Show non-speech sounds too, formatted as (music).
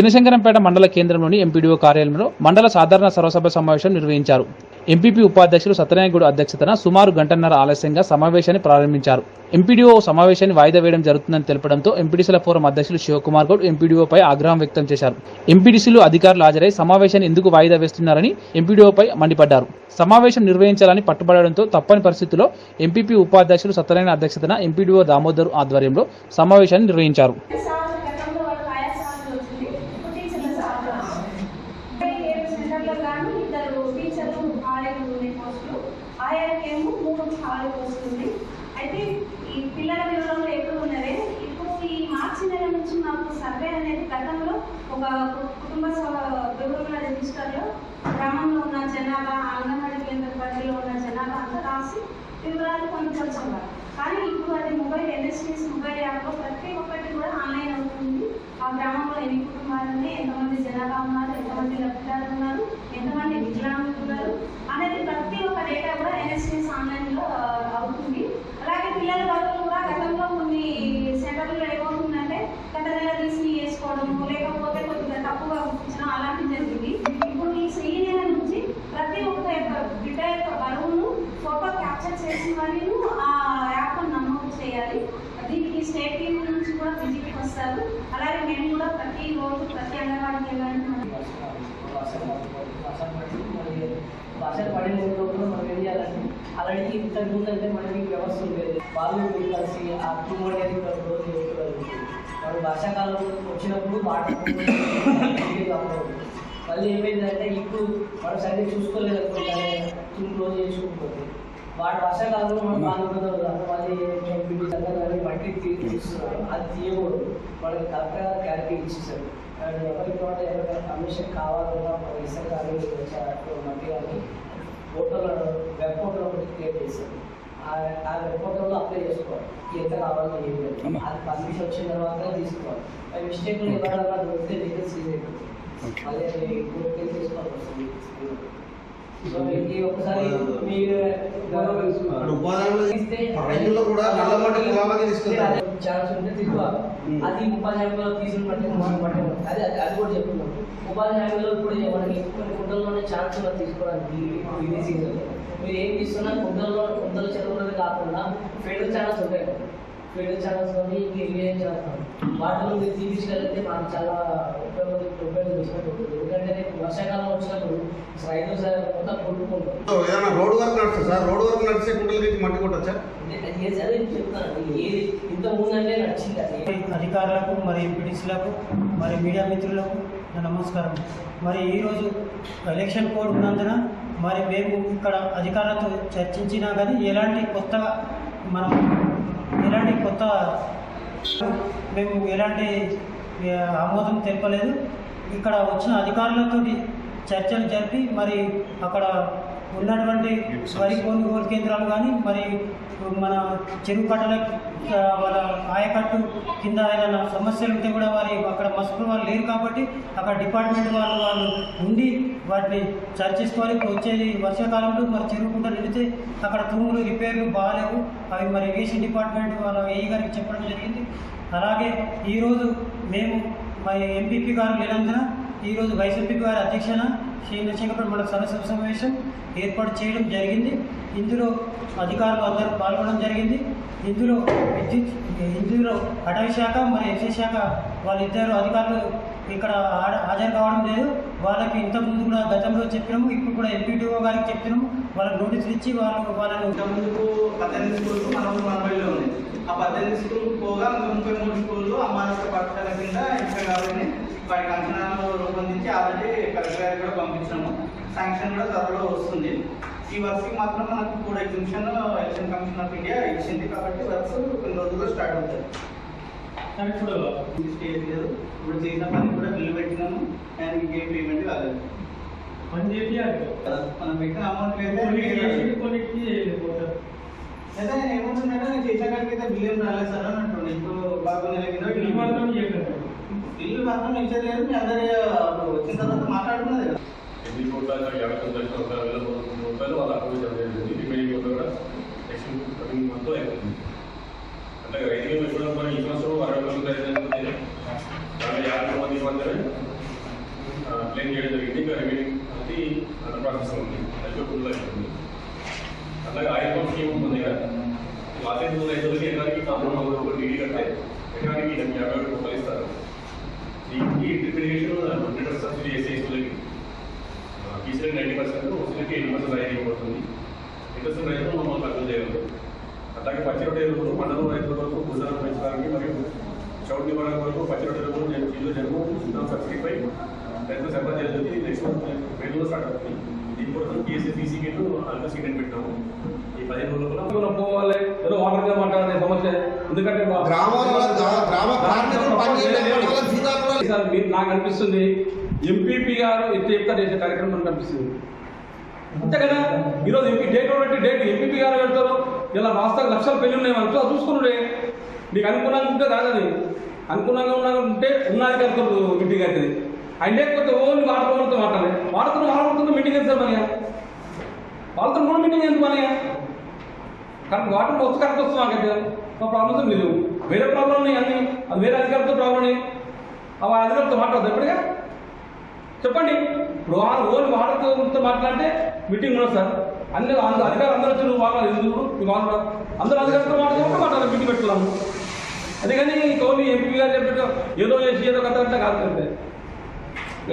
చినశంకరంపేట మండల కేంద్రంలోని ఎంపీడీఓ కార్యాలయంలో మండల సాధారణ సర్వసభ సమావేశం నిర్వహించారు. ఎంపీపీ ఉపాధ్యక్షులు సత్యనారాయణగూడ అధ్యక్షతన సుమారు గంటన్నర ఆలస్యంగా సమావేశాన్ని ప్రారంభించారు. ఎంపీడీఓ సమావేశాన్ని వాయిదా వేయడం జరుగుతుందని తెలపడంతో ఎంపీడీసీల ఫోరం అధ్యక్షులు శివకుమార్ గౌడ్ ఎంపీడీఓపై ఆగ్రహం వ్యక్తం చేశారు. ఎంపీడీసీలు అధికారులు హాజరై సమావేశాన్ని ఎందుకు వాయిదా వేస్తున్నారని ఎంపీడీఓపై మండిపడ్డారు. సమావేశం నిర్వహించాలని పట్టుబడడంతో తప్పని పరిస్థితుల్లో ఎంపీపీ ఉపాధ్యక్షులు సత్యనారాయణ అధ్యక్షతన ఎంపీడీఓ దామోదర్ ఆధ్వర్యంలో సమావేశాన్ని నిర్వహించారు సార్ గతంలో వాళ్ళ ఆయా సార్లు వచ్చింది ఇప్పుడు టీచర్ల సార్లు ముప్పై ఏడు గాను కానీ ఇద్దరు టీచర్లు ఆయాలు ఉన్నాయి పోస్టులు. ఆయాకేమో మూడు ఖాళీ పోస్టులు అయితే ఈ పిల్లల వివరంలో ఎప్పుడు ఉన్నదే ఇప్పుడు ఈ మార్చి నెల నుంచి మాకు సర్వే అనేది గతంలో ఒక కుటుంబ సభ వివరణ రిజిస్టర్లో గ్రామంలో ఉన్న జనాభా అంగన్వాడీ కేంద్ర పరిధిలో ఉన్న జనాభా అంతా రాసి వివరాలు పొందుకొచ్చేవారు కానీ ఇప్పుడు అది మొబైల్ ఎన్ఎస్టీస్ మొబైల్ యాప్లో ప్రతి ఒక్కటి కూడా ఆన్లైన్ అవుతుంది. ఆ గ్రామంలో ఎన్ని కుటుంబాలు ఉన్నాయి? ఎంతమంది జనాభా ఉన్నారు? ఎంతమంది లబ్ధిదారులు ఉన్నారు? ఎంతమంది వికలాంగులు అనేది ప్రతి ఒక్క డేటా కూడా ఎన్ఎస్ఎస్ ఆన్లైన్లో అవుతుంది. అలాగే పిల్లల వరకు కూడా గతంలో కొన్ని సెంటర్లు ఏమవుతుందంటే గత నెల తీసి వేసుకోవడం లేకపోతే కొద్దిగా తప్పుగా గుర్తించడం అలాంటివి జరిగింది. ఇప్పుడు ఈ ఈ నెల నుంచి ప్రతి ఒక్క యొక్క బిడ్డ యొక్క బరువును ఫోటో క్యాప్చర్ చేసి మరియు ఆ యాప్ నమోదు చేయాలి. దీనికి స్టేట్ టీమ్ నుంచి కూడా విజిట్కి వస్తారు. అలాగే మేము కూడా ప్రతి రోజు ప్రతి అంగన్వాడీ వెళ్ళాలి. వర్షాలు పడిన లోపల మనం ఏం చేయాలంటే అలాంటి ఇంతకు ముందు అంటే మనకి వ్యవస్థ ఉండేది. వాళ్ళు కలిసి ఆ టూమ్ అనేది రోజు చేసుకోగలుగుతుంది మనం వర్షాకాలం వచ్చినప్పుడు (laughs) వాటర్ మళ్ళీ ఏమైందంటే ఇప్పుడు మనం సరిగ్గా చూసుకోలేదు టూమ్ క్లోజ్ చేసుకుంటుంది. వాటి వర్షాకాలంలో మనం అంటే మళ్ళీ మట్టి తీస్తున్నారు అది తీయకూడదు. మనకి కరెక్ట్గా క్లారిటీ ఇచ్చేసారు. ఎవరికి కూడా ఎవరికైనా పర్మిషన్ కావాలన్నా ఇసుక కానీ మట్టి కానీ పోర్టల్ వెబ్ పోర్టల్ ఒకటి క్రియేట్ చేశారు. ఆ- ఆ వెబ్ పోర్టల్లో అప్లై చేసుకోవాలి. ఎంత కావాలో ఏం లేదు. అది పర్మిషన్ వచ్చిన తర్వాత తీసుకోవాలి. ఆ మిస్టేక్ ఎవరైనా దొరికితే డీటెయిల్స్ సీజ్ అయిపోతుంది మళ్ళీ అది కోర్టు కేసు తీసుకోవాల్సి వస్తుంది. కూడా నల్ల మట్టి ఛాన్స్ ఉంటే తీసుకోవాలి అది తీసుకుని బట్టి మనం బట్టి ఉంటుంది. అది అది కూడా చెప్తున్నాం ఉపాధ్యాయులు ఇప్పుడు మనకి కొన్ని కుంటల్లోనే ఛాన్స్ ఉన్నది తీసుకోవడానికి ఇది సీజన్ మీరు ఏం తీసుకున్నా కుంటల్లో కుంటల చెరువులది కాకుండా ఫీల్డ్ ఛానల్స్ ఉంటాయి. ఫీల్డ్ ఛానల్స్ ఉంది ఇంక ఇరిగేషన్ ఛానల్స్ వాటిలో మీరు తీసుకెళ్తే మాకు చాలా ఉపయోగం ఉపయోగం చేసినట్టు ఎందుకంటే రేపు వర్షాకాలం వచ్చినప్పుడు రైతులు సరే మొత్తం కొట్టుకుంటారు ఏదైనా రోడ్ వర్క్ నడుస్తుంది సార్? రోడ్ వర్క్ నడిచే కుంటలకి మట్టి కొట్టచ్చా? అది ఏ చదివి చెప్తాను ఏది ఇంత ముందంటే నచ్చింది అధికారులకు మరి ఎంపీటీసీలకు మరి మీడియా మిత్రులకు నా నమస్కారం. మరి ఈరోజు ఎలక్షన్ కోడ్ ఉన్నందున మరి మేము ఇక్కడ అధికారులతో చర్చించినా కానీ ఎలాంటి కొత్త మనం ఎలాంటి కొత్త మేము ఎలాంటి ఆమోదం తెలపలేదు. ఇక్కడ వచ్చిన అధికారులతోటి చర్చలు జరిపి మరి అక్కడ ఉన్నటువంటి వరి కొనుగోలు కేంద్రాలు కానీ మరి మన చెరువు కట్టల వాళ్ళ ఆయకట్టు కింద ఏదైనా సమస్యలు ఉంటే కూడా వారి అక్కడ మసుపు వాళ్ళు లేరు కాబట్టి అక్కడ డిపార్ట్మెంట్ వాళ్ళు వాళ్ళు ఉండి వాటిని చర్చించుకొని వచ్చేది వర్షాకాలంలో మరి చెరువు నిడితే అక్కడ తూములు రిపేర్లు బాగాలేవు. అవి మరి ఇరిగేషన్ డిపార్ట్మెంట్ వాళ్ళ ఏఈ గారికి చెప్పడం జరిగింది. అలాగే ఈరోజు మేము మరి ఎంపీపీ గారు లేనందున ఈరోజు వైసీపీ గారి అధ్యక్షన శ్రీనశంకరపేట మండల సరస్వతి సమావేశం ఏర్పాటు చేయడం జరిగింది. ఇందులో అధికారులు అందరూ పాల్గొనడం జరిగింది. ఇందులో విద్యుత్ ఇందులో అటవీ శాఖ మరి ఎక్సైజ్ శాఖ వాళ్ళిద్దరు అధికారులు ఇక్కడ హాజరు కావడం లేదు. వాళ్ళకి ఇంతకుముందు కూడా గతంలో చెప్పినాము. ఇప్పుడు కూడా ఎంపీటీఓ గారికి చెప్తున్నాము వాళ్ళకి నోటీసులు ఇచ్చి వాళ్ళు వాళ్ళని ఇంకా పద్దెనిమిది స్కూల్స్ మన మనబడిలో ఉంది ఆ పద్దెనిమిది స్కూల్ పోగా ముప్పై మూడు స్కూళ్ళు అమానస్య పథకాల కింద ఇంకా కాబట్టి వాటికి అంచనా రూపొందించి ఆల్రెడీ కలెక్టర్ కూడా పంపించాము. శాంక్షన్ కూడా త్వరలో వస్తుంది. ఈ వర్క్కి మాత్రం మనకు కూడా exhibition election commission of India ఇచ్చింది కాబట్టి వర్క్స్ కొన్ని రోజుల్లో స్టార్ట్ అవుతాయి. కానీ ఇప్పుడు ఇది స్టేజ్ లేదు. ఇప్పుడు చేసిన పని కూడా బిల్లు పెట్టినాము అండ్ ఇంకేం పేమెంట్ కాలేదు. పని చేయాలి మనం పెట్టిన అమౌంట్ లేదు అయితే నేను ఏమంటున్నాను నేను బిల్లు ఏం రాలేదు సార్ అని అంటుండే ఇప్పుడు నెల కింద బిల్లు బిల్లు మాత్రం ఇచ్చలేదు మీ అందరి అప్పుడు వచ్చిన తర్వాత మాట్లాడుకున్నది కదా. ఎన్ని కోట్ల యాభై తొమ్మిది లక్షల ఒక వేల పదకొండు రూపాయలు వాళ్ళ అకౌంట్ జమ చేసింది రిమైనింగ్ మొత్తం కూడా నెక్స్ట్ కమింగ్ మంత్ అయిపోతుంది. అంటే రైతులు ఎప్పుడు మన ఈ సంవత్సరం అరవై తొమ్మిది ఐదు యాభై మంది మాత్రమే క్లెయిమ్ చేయడం జరిగింది. ఇంకా రిమైనింగ్ అది అండర్ ప్రాసెస్ ఉంది. అది ఫుల్ అవుతుంది అలాగే ఆయుర్వేద స్కీమ్ ఉంది కదా. పాత రైతులకి ఎకరానికి కాంపౌండ్ ఒక డిగ్రీ కడితే ఎకరానికి యాభై ఒకటి రూపాయలు ఇస్తారు. దీనికి ఇంటర్మీడియేషన్ హండ్రెడ్ సబ్సిడీ చేసే స్కూల్కి టీచర్కి నైంటీ పర్సెంట్ ముస్లింకి ఎయిటీ పర్సెంట్ రైతు ఇవ్వబడుతుంది ఇంట్రెస్ట్ రైతులు మమ్మల్ని ఖర్చు చేయగలరు అట్లాగే పచ్చి రొట్టె ఎరువులు మండలం రైతుల వరకు భూసారం పెంచడానికి మరియు చౌట్ నివారణ వరకు పచ్చి రొట్టె ఎరువులు జిల్లు జరుగు సబ్సిడీపై రైతులు సరఫరా జరుగుతుంది నెక్స్ట్ మంత్ రైతులు స్టార్ట్ అవుతుంది. దీని కోసం టీఎస్సీ పీసీ కిట్ అల్ప సీట్ పెట్టాము. ఈ పదిహేను పోవాలి ఏదో వాటర్ మాట్లాడే సమస్య. ఎందుకంటే మా- గ్రామాల్లో గ్రా- గ్రామ జీతాలు మీరు నాకు అనిపిస్తుంది ఎంపీపీ గారు ఎత్త ఎత్త చేసే కార్యక్రమం అనిపిస్తుంది. అంతే కదా? ఈరోజు ఎంపీ డేట్ పెట్టి డేట్ ఎంపీపీ గారు పెడతారు. ఇలా రాష్ట్ర లక్షలు పెళ్ళి ఉన్నాయి మనకు అది చూసుకున్నాడే నీకు అనుకూలంగా ఉంటే కాదని అనుకూలంగా ఉన్నా ఉంటే ఉన్నది కలుపుతారు మీటింగ్ అవుతుంది ఆయన లేకపోతే ఓన్లీ వాటర్ మాట్లాడే. మాట్లాడాలి వాడుతున్న వాళ్ళతో మీటింగ్ ఎంత సార్ మనయ్య వాళ్ళతో కూడా మీటింగ్ ఎందుకు మనయ్య కరెక్ట్ వాటర్ వస్తు కరెక్ట్ వస్తుంది మాకైతే. మా ప్రాబ్లమ్స్ లేదు వేరే ప్రాబ్లం ఉన్నాయి అన్ని. అది వేరే అధికారులతో ప్రాబ్లం ఉన్నాయి. అవి ఆ అధికారులతో మాట్లాడదు ఎప్పటిగా చెప్పండి. ఇప్పుడు వాళ్ళు ఓన్లీ వాటర్తో మాట్లాడితే మీటింగ్ ఉండదు సార్. అన్ని అందరూ అధికారులు అందరూ వచ్చి నువ్వు వాళ్ళు ఎందుకు నువ్వు మాట్లాడు అందరూ అధికారులతో మాట్లాడుకుంటే మాట్లాడాలి మీటింగ్ పెట్టుకున్నాము. అందుకని కానీ ఎంపీ గారు చెప్పినట్టు ఏదో చేసి ఏదో కథ అంటే కాదు అంతే